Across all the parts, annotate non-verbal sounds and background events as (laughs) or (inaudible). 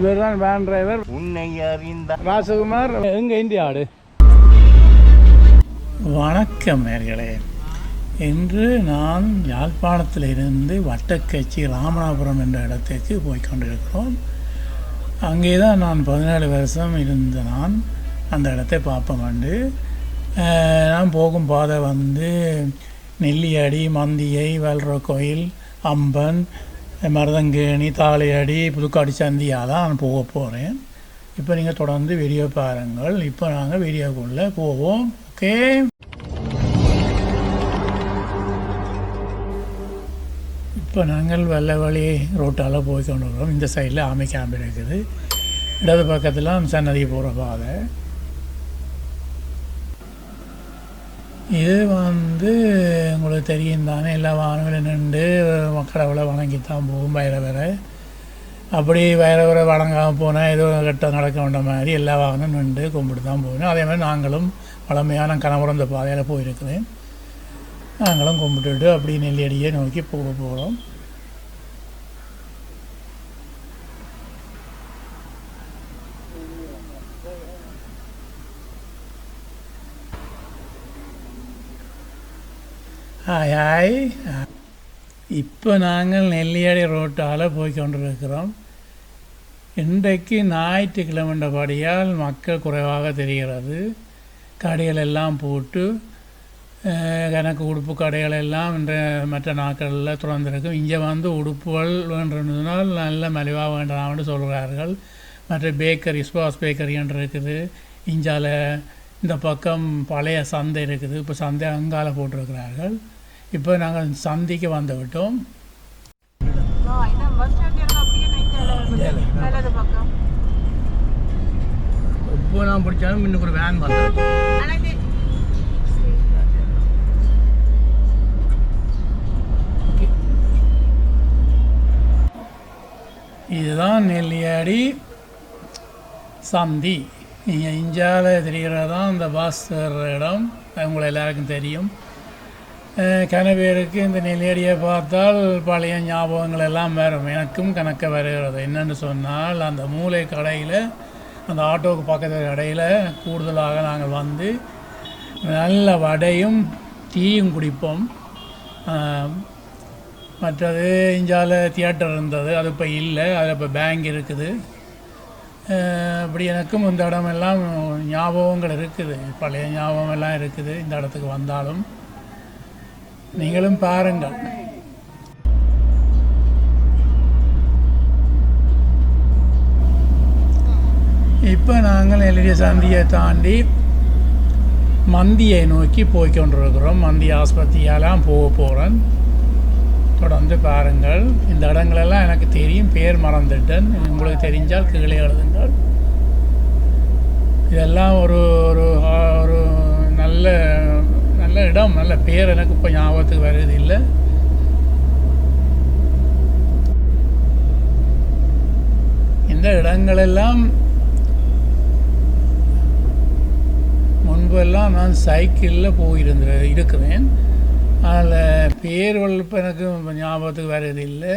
இவர் தான் van driver உன்னை அறிந்த ராசகுமார் எங்க இந்திய ஆடு? வணக்கம் நேர்களே. இன்று நான் யாழ்ப்பாணத்தில் இருந்து வட்டக்கச்சி ராமநாதபுரம் என்ற இடத்திற்கு போய் கொண்டிருக்கிறோம். அங்கே தான் நான் பதினேழு வருஷம் இருந்த நான் அந்த இடத்தை பார்ப்போம் வந்து நான் போகும் பாதை வந்து நெல்லியடி மந்தியை வல்ற கோயில் அம்பன் மருதங்கேணி தாளையடி புதுக்காடி சந்தியாக தான் நான் போக போகிறேன் இப்போ நீங்கள் தொடர்ந்து வீடியோ பாருங்கள். இப்போ நாங்கள் வீடியோக்குள்ளே போவோம். ஓகே இப்போ நாங்கள் வெள்ளை வழி ரோட்டால் போய் கொண்டு வரோம் இந்த சைடில் ஆமை கேம்ப் இருக்குது. இடது பக்கத்தில் சன்னதி போகிற பாதை. இது வந்து உங்களுக்கு தெரியும் தானே எல்லா வாகனங்களும் நின்று கடவுளை வணங்கித்தான் போகும் பைரவரை. அப்படி வைரவரை வணங்காமல் போனால் ஏதோ கட்டம் நடக்க வேண்ட மாதிரி எல்லா வாகனம் நின்று கும்பிட்டு தான் போகணும். அதே மாதிரி நாங்களும் பழமையான கணவரம் இந்த பாதையில் போயிருக்கிறேன். நாங்களும் கும்பிட்டுட்டு அப்படி நெல்லடியே நோக்கி போக போகிறோம் ஹாய் ஹாய் இப்போ நாங்கள் நெல்லியாடி ரோட்டால் போய் கொண்டிருக்கிறோம். இன்றைக்கு ஞாயிற்றுக்கிழமைன்றபடியால் மக்கள் குறைவாக தெரிகிறது. கடைகள் எல்லாம் போட்டு எனக்கு உடுப்பு கடைகள் எல்லாம் இந்த மற்ற நாட்களில் திறந்திருக்கும். இங்கே வந்து உடுப்புகள் வேண்டுனால் நல்ல மலிவாக வேண்டாம்னு சொல்கிறார்கள். மற்ற பேக்கரி ஸ்பாஸ் பேக்கரி என்று இருக்குது. இஞ்சால இந்த பக்கம் பழைய சந்தை இருக்குது. இப்போ சந்தை அங்கால போட்டிருக்கிறார்கள். இப்போ நாங்கள் சந்தைக்கு வந்து விட்டோம். இப்போ நான் பிடிச்சாலும் இன்னும் ஒரு வேன் இது இதுதான் நெல்லியாடி சந்தி. நீங்கள் இந்தியாவில் தெரிகிறது தான் இந்த பாஸ் ஏறுற இடம்? உங்களை எல்லாருக்கும் தெரியும். கனவேருக்கு இந்த நிலையடியை பார்த்தால் பழைய ஞாபகங்கள் எல்லாம் வரும். எனக்கும் கணக்க வருகிறது. என்னென்னு சொன்னால் அந்த மூளை கடையில் அந்த ஆட்டோவுக்கு பக்கத்து கடையில் கூடுதலாக நாங்கள் வந்து நல்ல வடையும் டீயும் குடிப்போம். மற்றது இஞ்சால தியேட்டர் இருந்தது. அது இப்போ இல்லை. அதில் இப்போ பேங்க் இருக்குது. இப்படி அப்படி எனக்கும் இந்த இடமெல்லாம் ஞாபகங்கள் இருக்குது. பழைய ஞாபகம் எல்லாம் இருக்குது. இந்த இடத்துக்கு வந்தாலும். நீங்களும் பாருங்கள். இப்போ நாங்கள் எல்இடி சந்தியை தாண்டி மந்தியை நோக்கி போய்கொண்டிருக்கிறோம் மந்தி ஆஸ்பத்திரியெல்லாம் போக போகிறேன் தொடர்ந்து பாருங்கள். இந்த இடங்களெல்லாம் எனக்கு தெரியும். பேர் மறந்துட்டேன். உங்களுக்கு தெரிஞ்சால் கீழே எழுதுங்கள். இதெல்லாம் ஒரு ஒரு ஒரு நல்ல நல்ல இடம் நல்ல பேர் எனக்கு இப்போ ஞாபகத்துக்கு வருது இல்லை. இந்த இடங்களெல்லாம் முன்பெல்லாம் நான் சைக்கிளில் போயிருந்த இருக்கிறேன் அதில் பேர்கள் இப்போ எனக்கு ஞாபகத்துக்கு வருது இல்லை.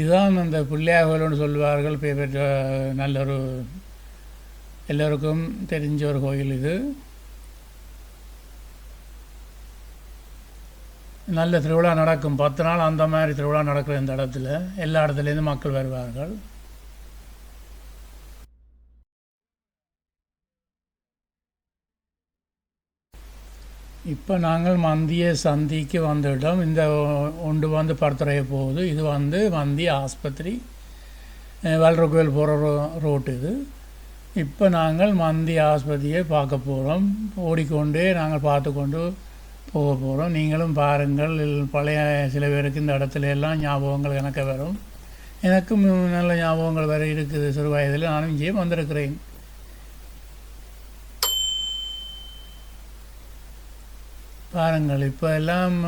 இதுதான் அந்த பிள்ளையாக சொல்லுவார்கள் பெற்ற நல்ல ஒரு எல்லோருக்கும் தெரிஞ்ச ஒரு கோயில் இது நல்ல திருவிழா நடக்கும் பத்து நாள் அந்த மாதிரி திருவிழா நடக்கிற இந்த இடத்துல எல்லா இடத்துலேருந்து மக்கள் வருவார்கள் இப்போ நாங்கள் மந்திய சந்திக்கு வந்துவிட்டோம் இந்த ஒன்று வந்து படுத்துறைய போகுது இது வந்து மந்திய ஆஸ்பத்திரி வல்ற கோயில் போகிற ரோ ரோட்டு இது இப்போ நாங்கள் மந்தி ஆஸ்பத்திரியை பார்க்க போகிறோம் ஓடிக்கொண்டே நாங்கள் பார்த்து கொண்டு போக போகிறோம் நீங்களும் பாருங்கள் பழைய சில பேருக்கு இந்த இடத்துல எல்லாம் ஞாபகங்கள் எனக்கு வரும். எனக்கும் நல்ல ஞாபகங்கள் வர இருக்குது. சிறு வயதில் நானும் இங்கே வந்திருக்கிறேன். பாருங்கள் இப்போ எல்லாம்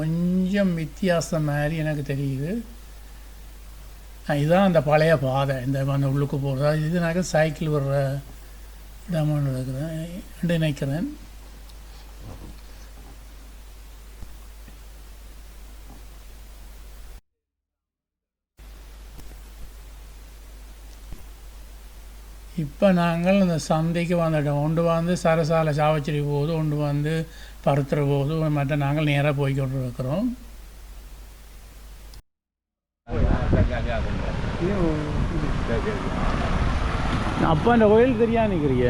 கொஞ்சம் வித்தியாசம் மாதிரி எனக்கு தெரியுது. இதுதான் அந்த பழைய பாதை. இந்த மண் உள்ளுக்கு போகிறது இதுனாக்க சைக்கிள் வர்ற இடமான்னு இருக்கிறேன் என்று நினைக்கிறேன். இப்போ நாங்கள் அந்த சந்தைக்கு வந்துட்டோம். ஒன்று வந்து சரசாலை சாவச்சேரி போகுது ஒன்று வந்து பருத்துற போகுது மற்ற நாங்கள் நேராக போய்கொண்டு இருக்கிறோம் அப்பாண்ட கோயில் தெரியா நிற்கிறீங்க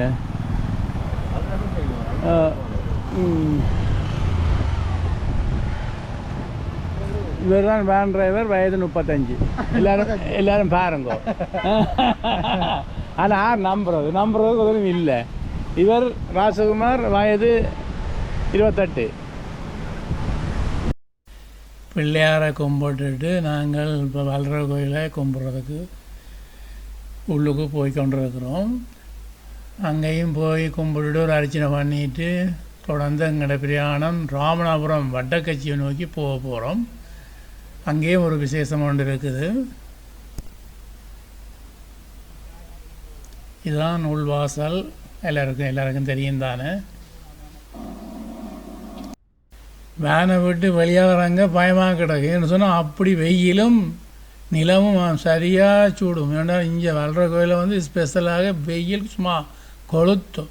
இவர் தான் வேன் டிரைவர் வயது முப்பத்தஞ்சு. எல்லாரும் எல்லாரும் பாருங்க. ஆனால் யார் நம்புறது நம்புறதுக்கு உதவி இல்லை. இவர் ராசகுமார் வயது இருபத்தெட்டு. பிள்ளையாரை கும்பிட்டுட்டு நாங்கள் இப்போ வளர கோயிலை கும்பிட்றதுக்கு உள்ளுக்கு போய் கொண்டிருக்கிறோம். அங்கேயும் போய் கும்பிட்டுட்டு ஒரு அர்ச்சனை பண்ணிட்டு தொடர்ந்து எங்களோட பிரயாணம் ராமநாபுரம் வட்டக்கட்சியை நோக்கி போக போகிறோம் அங்கேயும் ஒரு விசேஷம் ஒன்று இருக்குது. இதுதான் உள்வாசல். எல்லாருக்கும் எல்லாருக்கும் தெரியும் தானே? வேனை விட்டு வெளியாகிறாங்க பயமாக கிடக்குன்னு சொன்னால் அப்படி வெயிலும் நிலமும் சரியாக சூடும். ஏன்னா இங்கே வளர கோயிலில் வந்து ஸ்பெஷலாக வெயில் சும்மா கொளுத்தும்.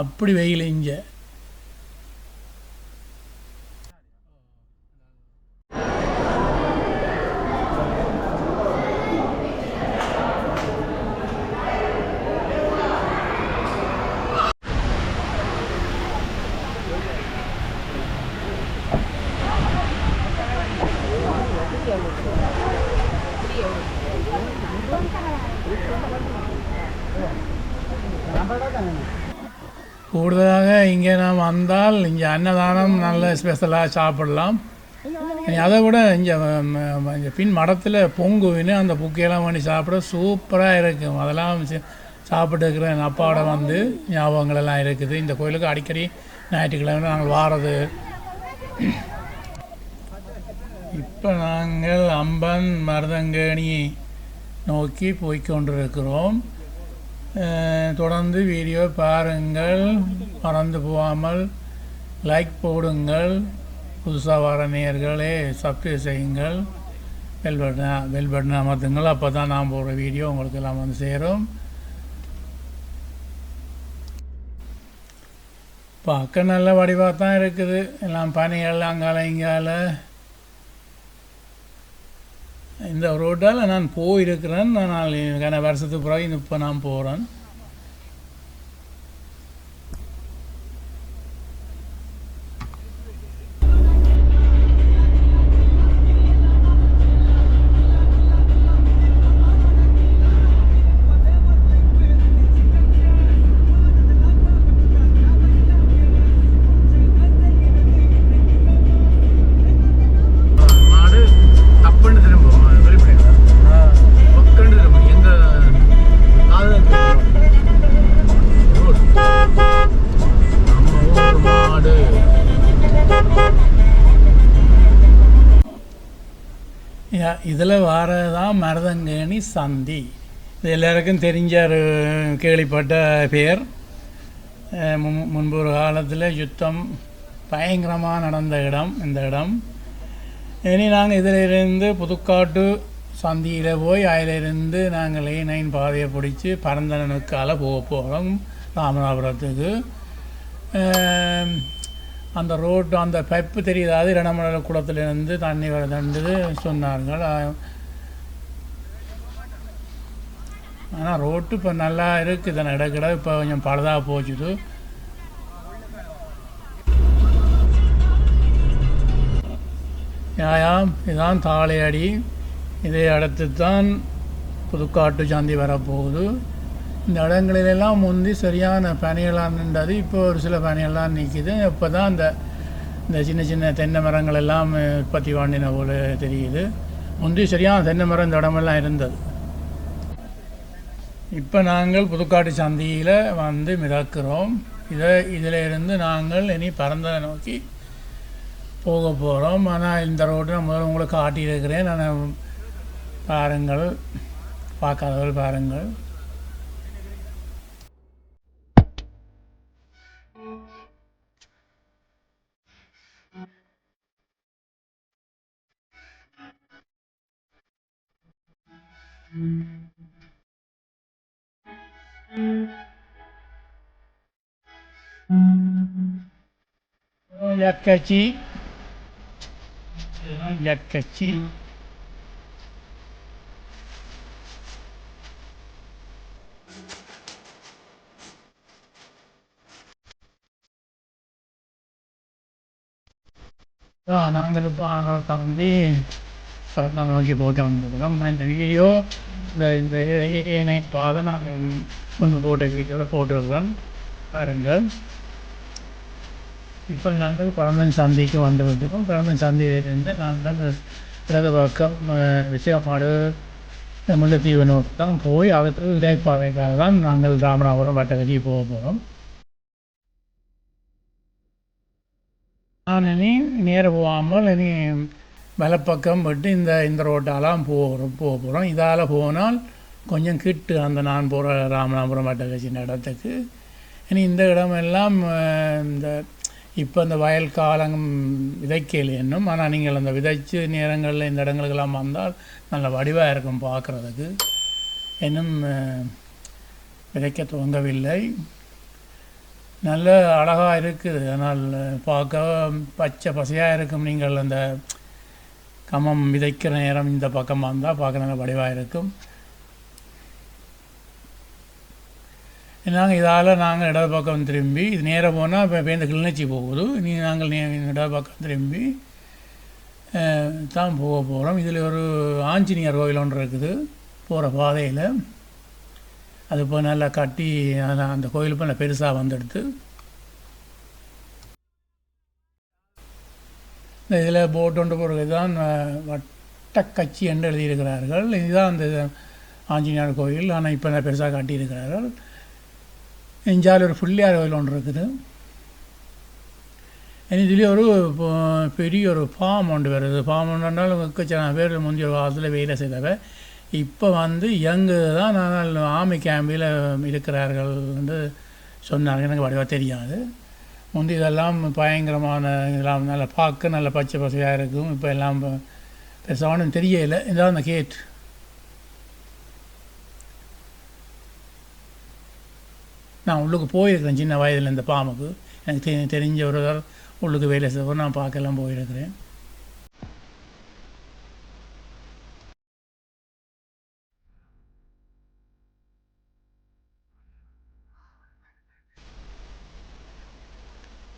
அப்படி வெயில் இங்கே கூடுதலாக இங்கே நாம் வந்தால் இங்கே அன்னதானம் நல்ல ஸ்பெஷலாக சாப்பிடலாம். அதை விட இங்கே இங்கே பின் மடத்தில் பொங்குவின்னு அந்த புக்கையெல்லாம் பண்ணி சாப்பிட சூப்பராக இருக்கும். அதெல்லாம் சாப்பிட்டு இருக்கிற என் அப்பாவோட வந்து ஞாபகங்கள் எல்லாம் இருக்குது. இந்த கோயிலுக்கு அடிக்கடி ஞாயிற்றுக்கிழமை நாங்கள் வாரது. இப்போ நாங்கள் அம்பன் மருதங்கேணி நோக்கி போய்க் இருக்கிறோம் தொடர்ந்து வீடியோ பாருங்கள் மறந்து போகாமல் லைக் போடுங்கள் புதுசாக வர நேர்களே சப்ஸ்கிரைப் செய்யுங்கள் பெல் பட்டன் பெல் பட்டன் அமர்த்துங்கள் அப்போ தான் நான் போடுற வீடியோ உங்களுக்கு எல்லாம் வந்து சேரும் பார்க்க நல்ல வடிவாக தான் இருக்குது எல்லாம் பனிகள் அங்கால இங்கால இந்த ரோட்டால் நான் போயிருக்கிறேன். நான் எனக்கான வருஷத்துக்கு பிறகு இப்போ நான் போகிறேன் இதில் வரதான் மருதங்கேணி சந்தி. இது எல்லாருக்கும் தெரிஞ்ச ஒரு கேள்விப்பட்ட பேர். அஹ் முன்பு ஒரு காலத்தில் யுத்தம் பயங்கரமாக நடந்த இடம் இந்த இடம். இனி நாங்கள் இதிலிருந்து புதுக்காட்டு சந்தியில் போய் அதிலிருந்து நாங்கள் லே நைன் பாதையை பிடிச்சி பரந்தனனுக்கால போக போகிறோம் ராமநாதபுரத்துக்கு. அந்த ரோட்டு அந்த பைப்பு தெரியாது? அது குளத்திலிருந்து தண்ணி வருதுன்றது சொன்னார்கள். ஆனால் ரோட்டு இப்போ நல்லா இருக்குது. இடக்கிட இப்போ கொஞ்சம் பழுதாக போச்சுது. நியாயம் இதுதான் தாளையடி. இதை அடுத்து தான் புதுக்காட்டு சாந்தி வரப்போகுது. இந்த இடங்களிலெல்லாம் முந்தி சரியான பனியெல்லாம் நின்றது இப்போ ஒரு சில பனியெல்லாம் நிற்கிது இப்போ தான் இந்த இந்த சின்ன சின்ன தென்னை மரங்கள் எல்லாம் உற்பத்தி வாண்டின போல தெரியுது. முந்தி சரியான தென்னை மரம் இந்த இடமெல்லாம் இருந்தது. இப்போ நாங்கள் புதுக்காட்டு சந்தியில் வந்து மிதக்கிறோம். இதை இதில் இருந்து நாங்கள் இனி பரந்தனை நோக்கி போக போகிறோம் ஆனால் இந்த ரோடு நான் முதல்ல உங்களுக்கு காட்டியிருக்கிறேன். நான் பாருங்கள் பார்க்காதவர்கள் பாருங்கள். Lihat gaji Lihat gaji Ya, nang dari bahan kalau kami சரணம் நோக்கி போட்டு வந்திருக்கோம் இந்த வீடியோ இந்த இந்த ஏனை பாதை நாங்கள் கொஞ்சம் போட்டு வீடியோவில் பாருங்கள். இப்போ நாங்கள் பழமன் சந்தைக்கு வந்து வந்திருக்கோம் பழமன் சந்தையிலிருந்து நாங்கள் இடது பக்கம் அஹ், விசயமாடு முல்லைத்தீவு நோக்கி தான் போய் அவற்றுக்கு இடைப்பாதைக்காக தான் நாங்கள் ராமநாதபுரம் வட்டகதி போக போகிறோம் நான் இனி நேர போகாமல் இனி வலப்பக்கம் விட்டு இந்த இந்த ரோட்டாலாம் போகிறோம் போக போகிறோம் இதால் போனால் கொஞ்சம் கிட்டு அந்த நான் போகிற ராமநாதபுரம் வட்டக்கட்சியின் இடத்துக்கு இனி இந்த இடமெல்லாம் இந்த இப்போ இந்த வயல் காலம் விதைக்கல என்னும் ஆனால் நீங்கள் அந்த விதைச்சு நேரங்களில் இந்த இடங்களுக்கெல்லாம் வந்தால் நல்ல வடிவாக இருக்கும் பார்க்குறதுக்கு இன்னும் விதைக்க துவங்கவில்லை. நல்ல அழகாக இருக்குது. ஆனால் பார்க்க பச்சை பசையாக இருக்கும் நீங்கள் அந்த கமம் விதைக்கிற நேரம் இந்த பக்கமாக இருந்தால் பார்க்க நல்ல வடிவாக இருக்கும். நாங்கள் இதால் நாங்கள் இடது பக்கம் திரும்பி இது நேராக போனால் இப்போ பேருந்து கிளிநொச்சி போகுது. நீ நாங்கள் நே இடது பக்கம் திரும்பி தான் போக போகிறோம் இதில் ஒரு ஆஞ்சநேயர் கோயில் ஒன்று இருக்குது போகிற பாதையில். அது இப்போ நல்லா கட்டி அந்த கோயில் இப்போ நல்லா பெருசாக வந்துடுது இந்த இதில் போட் ஒன்று போகிறது தான் வட்டக்கட்சி வட்டக்கச்சி என்று எழுதியிருக்கிறார்கள். இதுதான் அந்த ஆஞ்சநேயர் கோயில். ஆனால் இப்போ நல்லா பெருசாக காட்டியிருக்கிறார்கள். இஞ்சால் ஒரு பிள்ளையார் கோயில் ஒன்று இருக்குது. இனி இதுலேயே ஒரு பெரிய ஒரு ஃபார்ம் ஒன்று வருது. ஃபார்ம் ஒன்றுனாலும் எக்கச்சக்கான பேர் முந்தைய ஒரு காலத்தில் வேலை செய்தவை. இப்போ வந்து யங்கு தான் ஆனால் ஆர்மி கேம்பில் இருக்கிறார்கள் என்று சொன்னார்கள். எனக்கு வடிவாக தெரியாது. முந்தி இதெல்லாம் பயங்கரமான இதெல்லாம் நல்லா பார்க்க நல்ல பச்சை பசையாக இருக்கும். இப்போ எல்லாம் பெருசாக ஒன்றும் தெரியல. இதான் அந்த கேட் நான் உள்ளுக்கு போயிருக்கிறேன் சின்ன வயதில் இந்த பாம்புக்கு. எனக்கு தெரிஞ்ச ஒருவர் உள்ளுக்கு வேலை செய்வோம் நான் பார்க்கலாம் போயிருக்கிறேன்.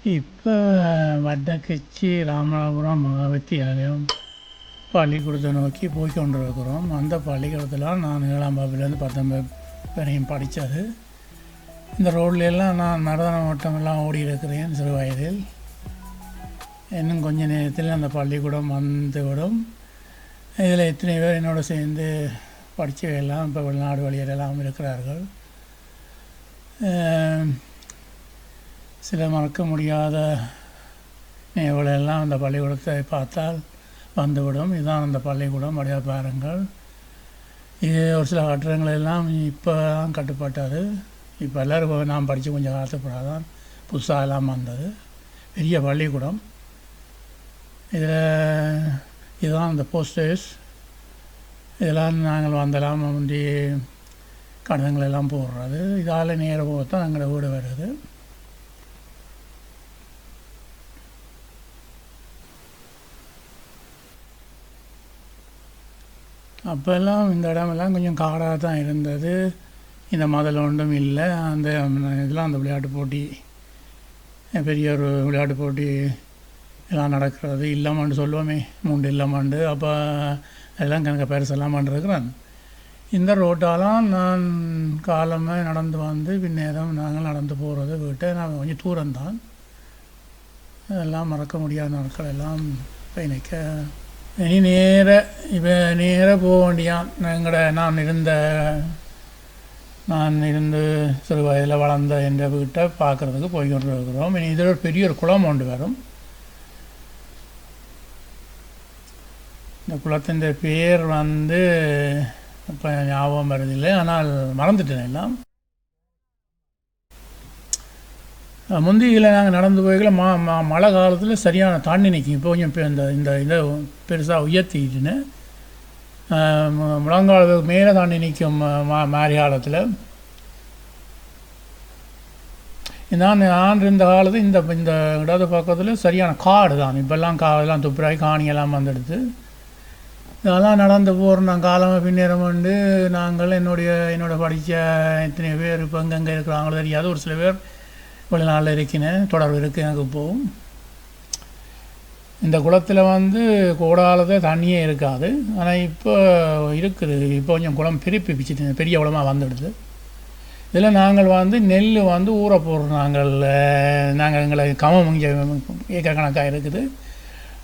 இப்போ வட்டக்கச்சி ராமநாதபுரம் வித்தியாலயம் பள்ளிக்கூடத்தை நோக்கி போய் கொண்டிருக்கிறோம். அந்த பள்ளிக்கூடத்தில் நான் ஏழாம் வகுப்புலேருந்து பத்தாம் வகுப்பு வரையும் படித்தது. இந்த ரோட்லெல்லாம் நான் நடன ஓட்டமெல்லாம் ஓடி இருக்கிறேன் சிறு வயதில். இன்னும் கொஞ்ச நேரத்தில் அந்த பள்ளிக்கூடம் வந்துவிடும் இதில் எத்தனை பேர் என்னோட சேர்ந்து படித்தவையெல்லாம் இப்போ வெளிநாடு வழியிலெல்லாம் இருக்கிறார்கள். சில மறக்க முடியாத நினைவுகளெல்லாம் அந்த பள்ளிக்கூடத்தை பார்த்தால் வந்துவிடும். இதுதான் அந்த பள்ளிக்கூடம் அடையா பாருங்கள். இது ஒரு சில கட்டிடங்கள் எல்லாம் இப்போ தான் கட்டுப்பட்டது. இப்போ எல்லோரும் நான் படித்து கொஞ்சம் காலத்துக்கு தான் புதுசாக எல்லாம் வந்தது. பெரிய பள்ளிக்கூடம். இதில் இதுதான் அந்த போஸ்டர்ஸ் இதெல்லாம் நாங்கள் வந்தெல்லாம் முந்தி கடிதங்களெல்லாம் போடுறது. இதால் நேர போகத்தான் எங்களோட வீடு வருது. அப்போல்லாம் இந்த இடமெல்லாம் கொஞ்சம் காடாக தான் இருந்தது. இந்த மதில் ஒன்றும் இல்லை. அந்த இதெல்லாம் அந்த விளையாட்டு போட்டி பெரிய ஒரு விளையாட்டு போட்டி எல்லாம் நடக்கிறது. இல்லாமன்னு சொல்லுவோமே மூண்டு இல்லாமண்டு. அப்போ எல்லாம் கணக்கு பெருசெல்லாம் பண்ணிருக்கிறேன் இந்த ரோட்டாலாம் நான் காலமாக நடந்து வந்து பின்னேரம் நாங்கள் நடந்து போகிறது வீட்டை. நான் கொஞ்சம் தூரம்தான். அதெல்லாம் மறக்க முடியாத நாட்கள் எல்லாம் பயணிக்க இனி நேர இப்போ நேர போக வேண்டியான் எங்களோட நான் இருந்த நான் இருந்து சிறு வயதில் வளர்ந்த என்ற வீட்டை பார்க்குறதுக்கு போய் கொண்டு இருக்கிறோம் இனி இதில் ஒரு பெரிய ஒரு குளம் ஒன்று வரும் இந்த குளத்தின் பேர் வந்து இப்போ ஞாபகம் வருதில்லை ஆனால் மறந்துட்டேன் எல்லாம் முந்தியில் நாங்கள் நடந்து போய்க்கல மா மா மழை காலத்தில் சரியான தண்ணி நிற்கும் இப்போ கொஞ்சம் இந்த இந்த இதை பெருசாக உயர்த்திக்கிட்டுன்னு முழங்காலத்துக்கு மேலே தாண்டி நிற்கும் மா மாரி காலத்தில். நான் நான் இருந்த காலத்து இந்த இந்த இடது பக்கத்தில் சரியான காடு தான். இப்போல்லாம் காடெல்லாம் துப்புராகி காணியெல்லாம் வந்துடுது. இதெல்லாம் நடந்து போகிறோம் காலம் பின்னேறம் வந்து நாங்கள் என்னுடைய என்னோடய படித்த இத்தனை பேர் இப்போ எங்கெங்கே இருக்கிறாங்களோ தெரியாது. ஒரு சில பேர் வெளிநாட்டில் இருக்கினேன் தொடர்பு இருக்குது எனக்கு போகும் இந்த குளத்தில் வந்து கோடாலத்தில் தண்ணியே இருக்காது. ஆனால் இப்போ இருக்குது. இப்போ கொஞ்சம் குளம் பிரிப்பி பிச்சுட்டு பெரிய குளமாக வந்துடுது. இதில் நாங்கள் வந்து நெல் வந்து ஊற போடுறோம். நாங்கள் நாங்கள் எங்களை கமம் இங்கே ஏக்கர் கணக்காக இருக்குது.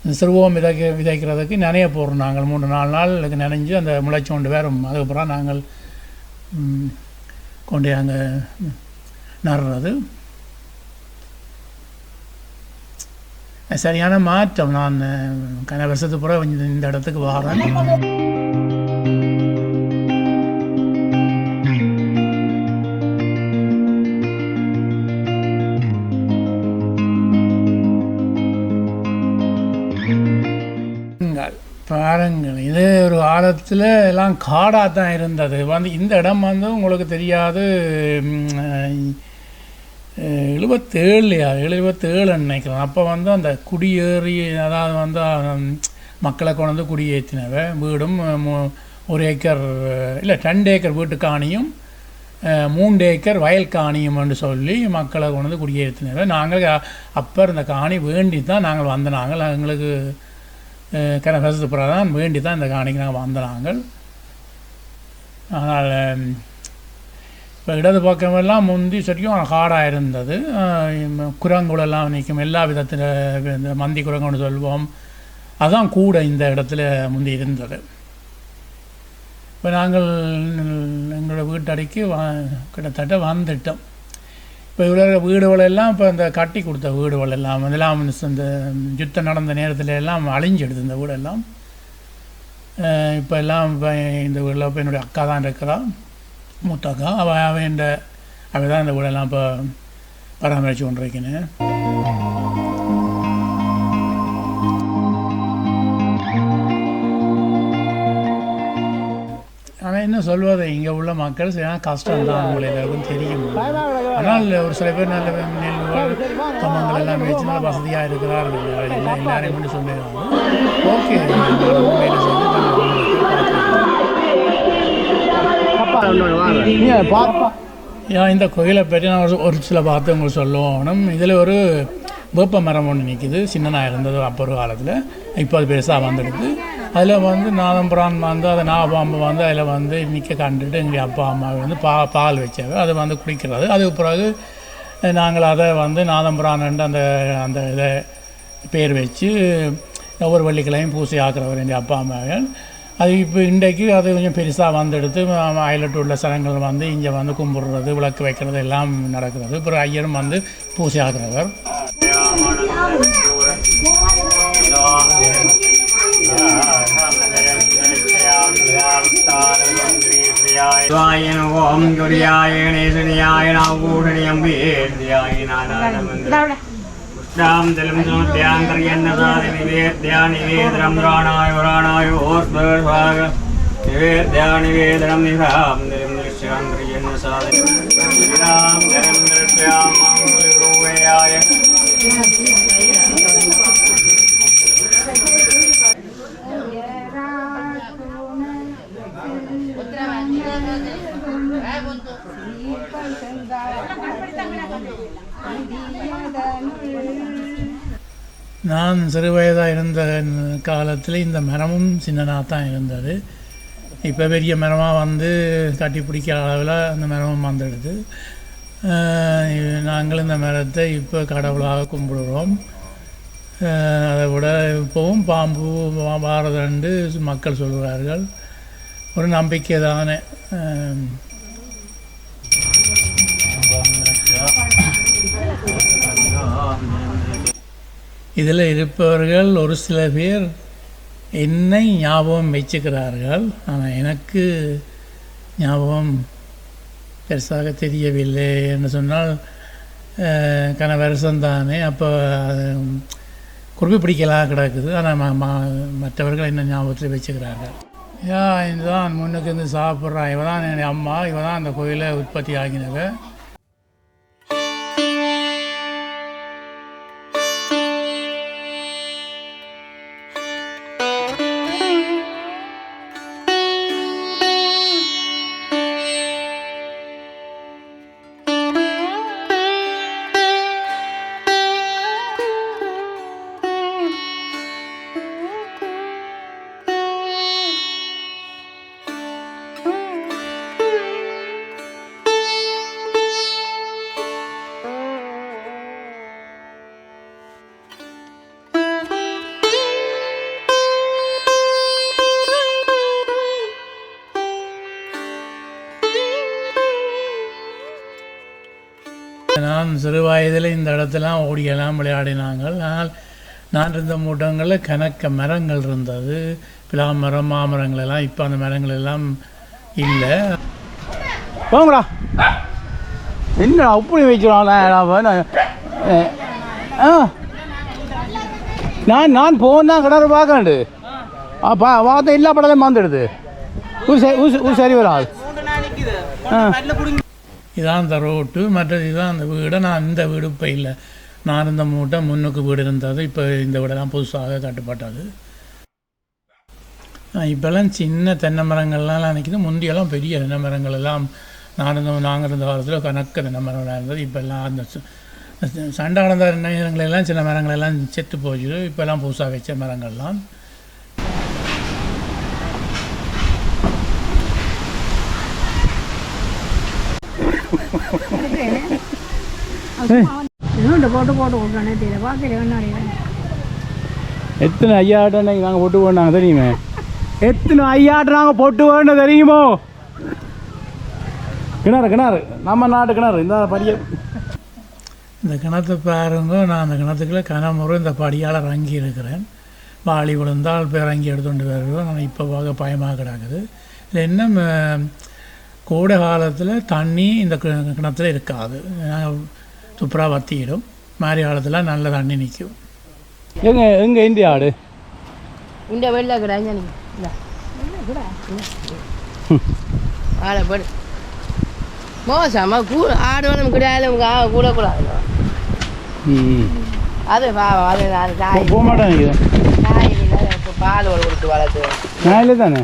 இந்த சிறுவோம் விதைக்க விதைக்கிறதுக்கு நினைய போடுறோம். நாங்கள் மூணு நாலு நாளுக்கு நினைஞ்சு நனைஞ்சு அந்த முளைச்சோண்டு வேறும் அதுக்கப்புறம் நாங்கள் கொண்டு அங்கே நடுறது. சரியான மாற்றம். நான் கன வருஷத்துக்கு பிறகு இந்த- இந்த இடத்துக்கு வாரேன் பாருங்கள், பாருங்கள். இது ஒரு காலத்தில் எல்லாம் காடாக தான் இருந்தது. வந்து இந்த இடம் வந்து உங்களுக்கு தெரியாது. எழுபத்தேழுலையா எழுபத்தேழு நினைக்கிறேன். அப்போ வந்து அந்த குடியேறி அதாவது வந்து மக்களை கொண்டு வந்து குடியேற்றினவ வீடும் ஒரு ஏக்கர் இல்லை ரெண்டு ஏக்கர் வீட்டு காணியும் மூன்று ஏக்கர் வயல் காணியும்னு சொல்லி மக்களை கொண்டு வந்து குடியேற்றினவ. நாங்கள் அப்போ இருந்த காணி வேண்டி தான் நாங்கள் வந்த நாங்கள். எங்களுக்கு கன பிரதான் வேண்டி தான் இந்த காணிக்கு நாங்கள் வந்த நாங்கள். ஆனால் இப்போ இடது பக்கமெல்லாம் முந்தி சரியும் ஹார்டாக இருந்தது. அஹ் நிற்கும். எல்லா விதத்தில் இந்த மந்தி குரங்குன்னு சொல்லுவோம் அதான் கூட இந்த இடத்துல முந்தி இருந்தது. இப்போ நாங்கள் எங்களோட வீட்டடிக்கு வா கிட்டத்தட்ட வந்துட்டோம். இப்போ இவ்வளோ வீடுகளெல்லாம் இப்போ இந்த கட்டி கொடுத்த வீடுகளெல்லாம் இதெல்லாம் இந்த யுத்தம் நடந்த நேரத்தில் எல்லாம் அழிஞ்சிடுது இந்த வீடெல்லாம். இப்போ எல்லாம் இப்போ இந்த வீட்டில் இப்போ என்னுடைய அக்கா தான் இருக்கிறான் மூத்தக்கா அவள் அவன் இந்த அவள் தான் இந்த வீடெல்லாம் இப்போ பராமரித்து கொண்டிருக்கிறேன் ஆனால் என்ன சொல்வது இங்கே உள்ள மக்கள் சரியான கஷ்டம் தான் அவங்களை எல்லாருக்கும் தெரியும். ஆனால் ஒரு சில பேர் நல்ல நெல் கம்பங்கள் எல்லாம் வச்சு நல்ல வசதியாக இருக்கிறார்கள். எல்லாரையும் கொண்டு சொல்லிடுறாங்க ஓகே. இந்த கோயிலை பற்றி நான் ஒரு- ஒரு சில பார்த்து உங்களுக்கு சொல்லணும். இதில் ஒரு வேப்ப மரம் ஒன்று நிற்கிது சின்னனாக இருந்தது அப்போ ஒரு காலத்தில். இப்போ அது பெருசாக வந்துடுது அதில் வந்து நாதம்புரான் வந்து அதை நாகப்பாம்பு வந்து அதில் வந்து நிற்க கண்டுட்டு எங்கள் அப்பா அம்மா வந்து பா பால் வச்சாங்க. அதை வந்து குடிக்கிறது. அதுக்கு பிறகு நாங்கள் அதை வந்து நாதம்புரான் அந்த அந்த இதை பேர் வச்சு ஒவ்வொரு வெள்ளிக்கிழமையும் பூசை ஆக்குறவர் எங்கள் அப்பா அம்மாவில் அது இப்போ இன்றைக்கு அது கொஞ்சம் பெருசாக வந்தெடுத்து அயலட்டு உள்ள சனங்கள் வந்து இங்கே வந்து கும்பிடுறது விளக்கு வைக்கிறது எல்லாம் நடக்கிறது. அப்புறம் ஐயரும் வந்து பூசை ஆகிறவர். ஓம் குரியாய கணேசனியாய நாகூடனியம் வேத்யாய ാം ജലം ധ്യാന്തര്യന്നതാതി നിവേദ്യാ നിവേദനം പ്രാണായ പ്രാണായ ഓർഭാഗ നിവേദ്യാ നിവേദനം നിഹാം ജലം ദൃശ്യാന്തര്യന്ന സാധനം ജലം ദൃശ്യാം ഗുരുവേയായ ഉത്തരവാദിത്വം. நான் சிறுவயதாக இருந்த காலத்தில் இந்த மரமும் சின்னதாக தான் இருந்தது. இப்போ பெரிய மரமாக வந்து கட்டி பிடிக்கிற அளவில் அந்த மரமும் வந்துடுது. நாங்கள் இந்த மரத்தை இப்போ கடவுளாக கும்பிடுறோம். அதை விட இப்போவும் பாம்பு வா- வாரதண்டு மக்கள் சொல்கிறார்கள் ஒரு நம்பிக்கை தானே இதில் இருப்பவர்கள் ஒரு சில பேர் என்னை ஞாபகம் வச்சுக்கிறார்கள். ஆனால் எனக்கு ஞாபகம் பெருசாக தெரியவில்லை என்று சொன்னால் அஹ், கன வருஷம் தானே அப்போ குறிப்பு பிடிக்கலாம் கிடக்குது. ஆனால் ம- மற்றவர்கள் என்ன ஞாபகத்தில் வச்சுக்கிறார்கள்? ஏன் இதுதான் முன்னுக்கு இருந்து சாப்பிட்றான் இவ தான் என்னுடைய அம்மா. இவ தான் அந்த கோயிலை உற்பத்தி ஆகினவ சிறு வயதில் இந்த இடத்துலாம் ஓடியெல்லாம் விளையாடினாங்கள். ஆனால் நான் இருந்த மூட்டங்களில் கணக்க மரங்கள் இருந்தது. பிலா மரம் மாமரங்கள் எல்லாம் இப்போ அந்த மரங்கள் எல்லாம் இல்லை. போங்கடா. என்ன அப்படி வச்சுருவாங்க ஆ. நான் நான் போனா கிணறு பார்க்கண்டு ஆ பா பார்த்த எல்லா படலையும் வந்துடுது ஊர் சரி ஊர் சரி வராது ஆ. இதான் இந்த ரோட்டு மற்றது இதுதான் அந்த வீடு. நான் இந்த வீடு இப்போ இல்லை. நான் இருந்த மூட்டை முன்னுக்கு வீடு இருந்தது. இப்போ இந்த வீடெல்லாம் புதுசாக கட்டுப்பட்டது. இப்போல்லாம் சின்ன தென்னை மரங்கள்லாம் நினைக்கிது முந்தியெல்லாம் பெரிய தென்னை மரங்கள் எல்லாம். நான் இருந்த நாங்கள் இருந்த காலத்தில் கணக்கு தென்னை மரங்களாக இருந்தது. இப்போல்லாம் அந்த சண்டை நடந்த நேரங்களெல்லாம் சின்ன மரங்களெல்லாம் செத்து போச்சு. இப்போல்லாம் புதுசாக வச்ச மரங்கள்லாம். போட்டு போட்டு கொடுக்கணே தெரியல பார்க்கல எத்தனை ஐயாட்டம் நாங்கள் போட்டு போனாங்க தெரியுமே? எத்தனை ஐயாட்டம் நாங்கள் போட்டு போன தெரியுமோ? கிணறு கிணறு. நம்ம நாட்டு கிணறு. இந்த படிய இந்த கிணத்தை பாருங்க நான் அந்த கிணத்துக்குள்ள கனமுறை இந்த படியால் இறங்கி இருக்கிறேன். வாளி விழுந்தால் போய் இறங்கி எடுத்துட்டு வருவேன். ஆனால் இப்போ பார்க்க பயமாக கிடக்குது. இது என்ன ம- கோடை காலத்தில் தண்ணி இந்த கி- கிணத்துல இருக்காது. துப்புரா வத்திடும் மாதிரி காலத்தில் நல்ல தண்ணி நிற்கும் எங்க எங்க இந்தியா ஆடு? இந்த வெள்ளை கடை இங்கே இந்த. ஆளை போடு. மோசமா கூ ஆடு வேணும் கிடையாது கூட கூடாது அது பாவம் அது போக மாட்டேன் பால் ஒரு கொடுத்து வளர்த்து. நான் இல்லை தானே?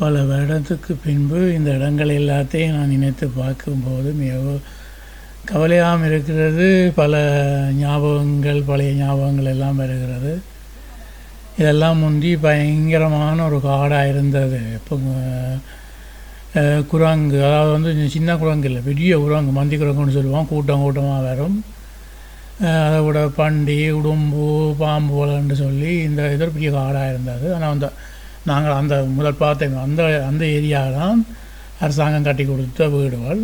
பல வருடத்துக்கு பின்பு இந்த இடங்கள் எல்லாத்தையும் நான் நினைத்து பார்க்கும்போது மிகவும் கவலையாகவும் இருக்கிறது. பல ஞாபகங்கள் பழைய ஞாபகங்கள் எல்லாம் வருகிறது. இதெல்லாம் முந்தி பயங்கரமான ஒரு காடாக இருந்தது. இப்போ குரங்கு அதாவது வந்து சின்ன குரங்கு இல்லை பெரிய குரங்கு மந்தி குரங்குன்னு சொல்லுவோம். கூட்டம் கூட்டமாக வரும். அதை விட பண்டி உடும்பு பாம்பு போலன்னு சொல்லி இந்த இது ஒரு பெரிய காடாக இருந்தது. ஆனால் அந்த நாங்கள் அந்த முதல் பார்த்தோம் அந்த அந்த ஏரியா தான் அரசாங்கம் கட்டி கொடுத்த வீடுகள்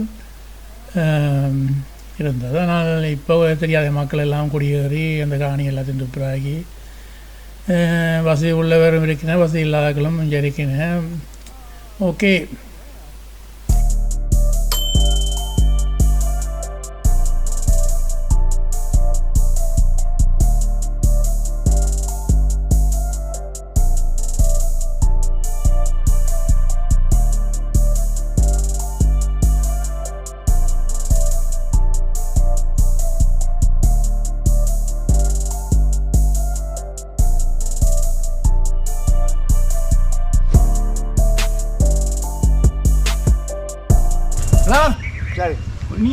இருந்தது. ஆனால் இப்போ தெரியாத மக்கள் எல்லாம் குடியேறி அந்த காணி எல்லாத்தையும் துப்புராகி வசதி உள்ளவரும் இருக்கிறேன் வசதி இல்லாதவர்களும் இங்கே இருக்கிறேன் ஓகே.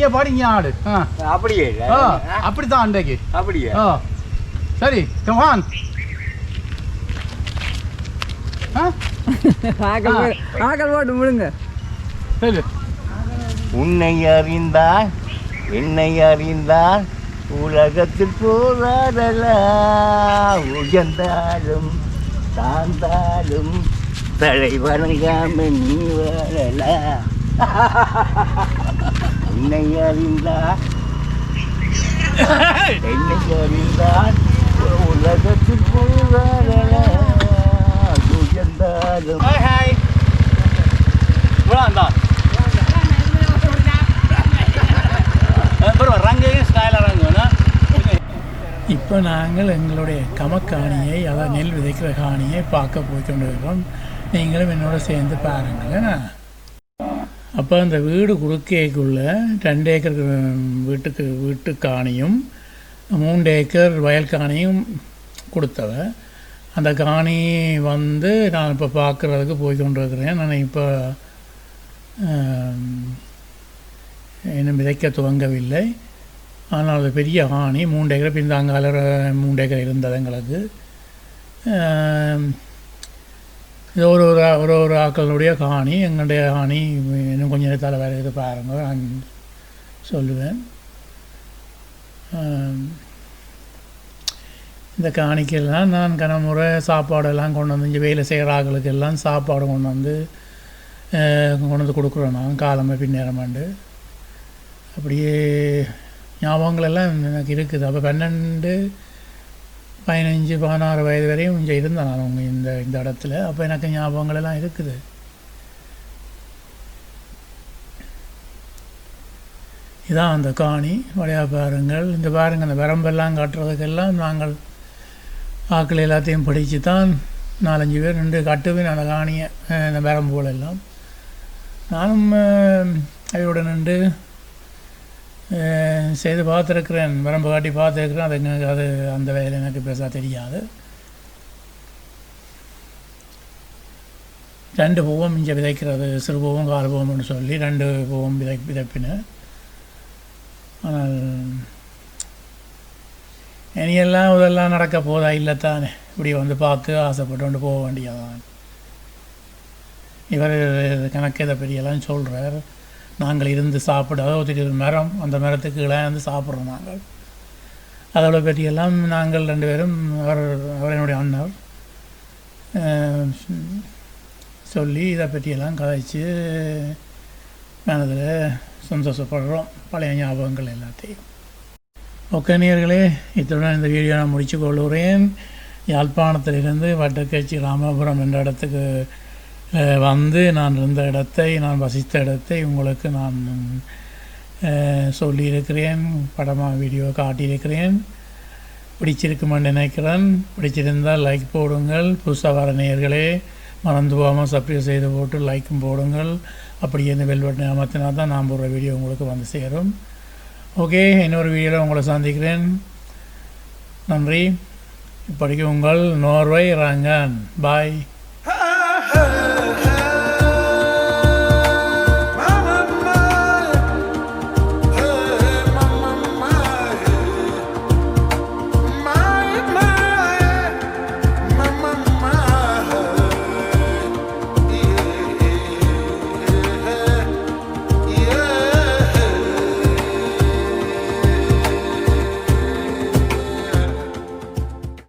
நீயே பாடிங்க ஆடு. ஆ. அப்படியே அப்படித்தான் அன்றைக்கு. அப்படியே? சரி கமான் ஆ? ஆக்கள் போட்டு விடுங்க சரி உன்னை அறிந்தால் என்னை அறிந்தால் உலகத்தில் போராடலாம் உயர்ந்தாலும் தாழ்ந்தாலும் தலை வணங்காம நீ வாழலாம் (laughs) உன்னை அறிந்தால் என்னை அறிந்தால் (laughs) உலகத்தில் உயர்ந்தாலும். (laughs) ரங்குனா இப்போ நாங்கள் எங்களுடைய கமக்காணியை அதாவது நெல் விதைக்கிற காணியை பார்க்க போய் கொண்டிருக்கிறோம். நீங்களும் என்னோட சேர்ந்து பாருங்களேன். அப்போ அந்த வீடு குறுக்கேக்குள்ள ரெண்டு ஏக்கர் வீட்டுக்கு வீட்டு காணியும் மூன்று ஏக்கர் வயல் காணியும் கொடுத்தவ. அந்த காணி வந்து நான் இப்போ பார்க்குறதுக்கு போய் கொண்டிருக்கிறேன். நான் இப்போ இன்னும் விதைக்க துவங்கவில்லை. ஆனால் அது பெரிய காணி மூன்று ஏக்கர் பின்தாங்கால மூன்று ஏக்கர் இருந்தது எங்களுக்கு. இது ஒரு ஒரு ஒரு ஒரு ஆக்களுடைய காணி எங்களுடைய காணி இன்னும் கொஞ்சம் நேரத்தால் வேறு இது பாருங்க நான் சொல்லுவேன். இந்த காணிக்கெல்லாம் நான் கனமுறை சாப்பாடெல்லாம் கொண்டு வந்து இங்கே வேலை செய்கிற ஆட்களுக்கு எல்லாம் சாப்பாடு கொண்டு வந்து கொண்டு வந்து கொடுக்குறோம் நான் காலமே பின்னேறமாண்டு அப்படியே ஞாபகங்கள் எல்லாம் எனக்கு இருக்குது. அப்போ பன்னெண்டு பதினஞ்சு பதினாறு வயது வரையும் இங்கே இருந்தேன் நான் உங்க இந்த இந்த இடத்துல. அப்போ எனக்கு ஞாபகங்கள் எல்லாம் இருக்குது. இதான் அந்த காணி. வடையா பாருங்கள். இந்த பாருங்கள் அந்த வரம்பெல்லாம் காட்டுறதுக்கெல்லாம் நாங்கள் ஆக்கள் எல்லாத்தையும் படித்து தான் நாலஞ்சு பேர் நின்று கட்டுவேன் அந்த காணியை இந்த வரம்போல் நானும் அவரோட நின்று செய்து பார்த்துருக்குறேன். வரம்பு காட்டி பார்த்துருக்குறேன். அது எனக்கு அது அந்த வேலை எனக்கு பெருசாக தெரியாது. ரெண்டு பூவும் இங்கே விதைக்கிறது. சிறு பூவும் கால் பூவம்னு சொல்லி ரெண்டு பூவும் விதை விதைப்பினேன். ஆனால் இனியெல்லாம் இதெல்லாம் நடக்க போதா இல்லைத்தானே இப்படி வந்து பார்த்து ஆசைப்பட்டு கொண்டு போக வேண்டியதான் இவர் கணக்கு இதை பெரியெல்லாம் சொல்கிறார் நாங்கள் இருந்து சாப்பிட அதாவது ஒரு மரம் அந்த மரத்துக்கு கீழே வந்து சாப்பிட்றோம் நாங்கள். அதோட பற்றியெல்லாம் நாங்கள் ரெண்டு பேரும் அவர் அவர் என்னுடைய அண்ணர் சொல்லி இதை பற்றியெல்லாம் கதைச்சு மனதில் சந்தோஷப்படுறோம் பழைய ஞாபகங்கள் எல்லாத்தையும். ஓகே நேயர்களே இத்துடன் இந்த வீடியோ நான் முடிச்சு கொள்கிறேன். யாழ்ப்பாணத்திலிருந்து வட்டக்கட்சி ராமபுரம் என்ற இடத்துக்கு வந்து நான் இருந்த இடத்தை நான் வசித்த இடத்தை உங்களுக்கு நான் சொல்லியிருக்கிறேன் படமாக வீடியோ காட்டியிருக்கிறேன். பிடிச்சிருக்குமென்னு நினைக்கிறேன். பிடிச்சிருந்தால் லைக் போடுங்கள். புதுசாக வர நேயர்களே மறந்து போகாமல் சப்ஸ்கிரைப் செய்து போட்டு லைக்கும் போடுங்கள். அப்படி இருந்து பெல் அமர்த்தினா தான் நான் போடுற வீடியோ உங்களுக்கு வந்து சேரும். ஓகே இன்னொரு வீடியோவில் உங்களை சந்திக்கிறேன். நன்றி. இப்படிக்கு உங்கள் நோர்வை ரங்கன். பாய்